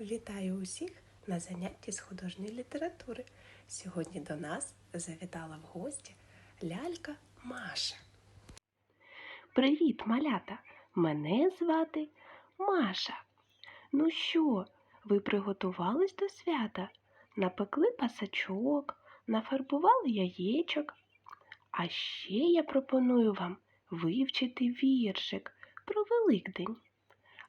Вітаю усіх на занятті з художньої літератури. Сьогодні до нас завітала в гості лялька Маша. Привіт, малята! Мене звати Маша. Ну що, ви приготувались до свята? Напекли пасачок, нафарбували яєчок. А ще я пропоную вам вивчити віршик про Великдень.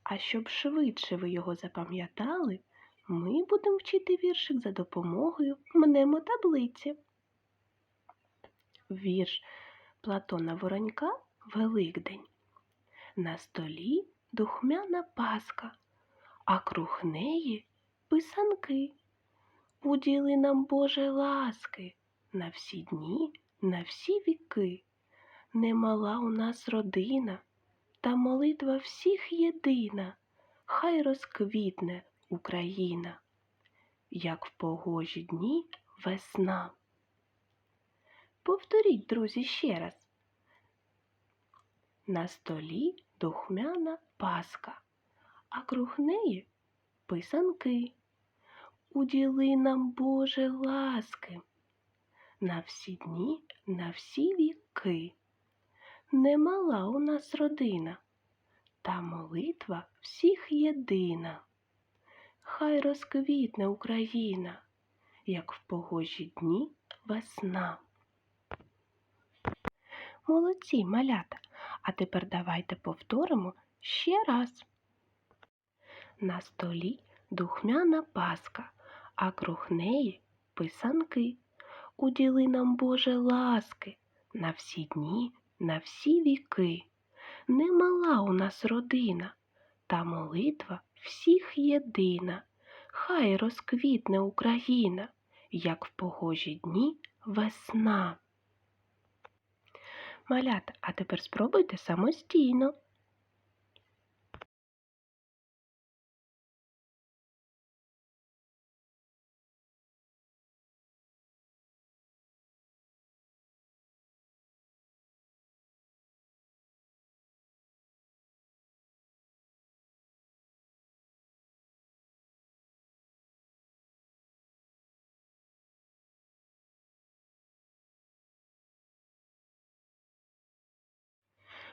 А щоб швидше ви його запам'ятали, ми будемо вчити віршик за допомогою мнемотаблиці. Вірш Платона Воронька Великдень. На столі духмяна паска, а круг неї писанки. Уділи нам Боже ласки на всі дні, на всі віки. Немала у нас родина, та молитва всіх єдина, хай розквітне Україна, як в погожі дні весна. Повторіть, друзі, ще раз. На столі духмяна паска, а круг неї писанки. Уділи нам, Боже, ласки на всі дні, на всі віки. Немала у нас родина, та молитва всіх єдина. Хай розквітне Україна, як в погожі дні весна. Молодці, малята, а тепер давайте повторимо ще раз. На столі духмяна паска, а круг неї писанки. Уділи нам, Боже, ласки на всі дні, на всі віки. Немала у нас родина, та молитва всіх єдина. Хай розквітне Україна, як в погожі дні весна. Малята, а тепер спробуйте самостійно.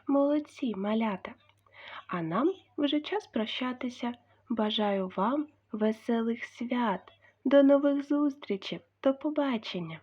Молодці, малята. А нам вже час прощатися. Бажаю вам веселих свят. До нових зустрічей. До побачення.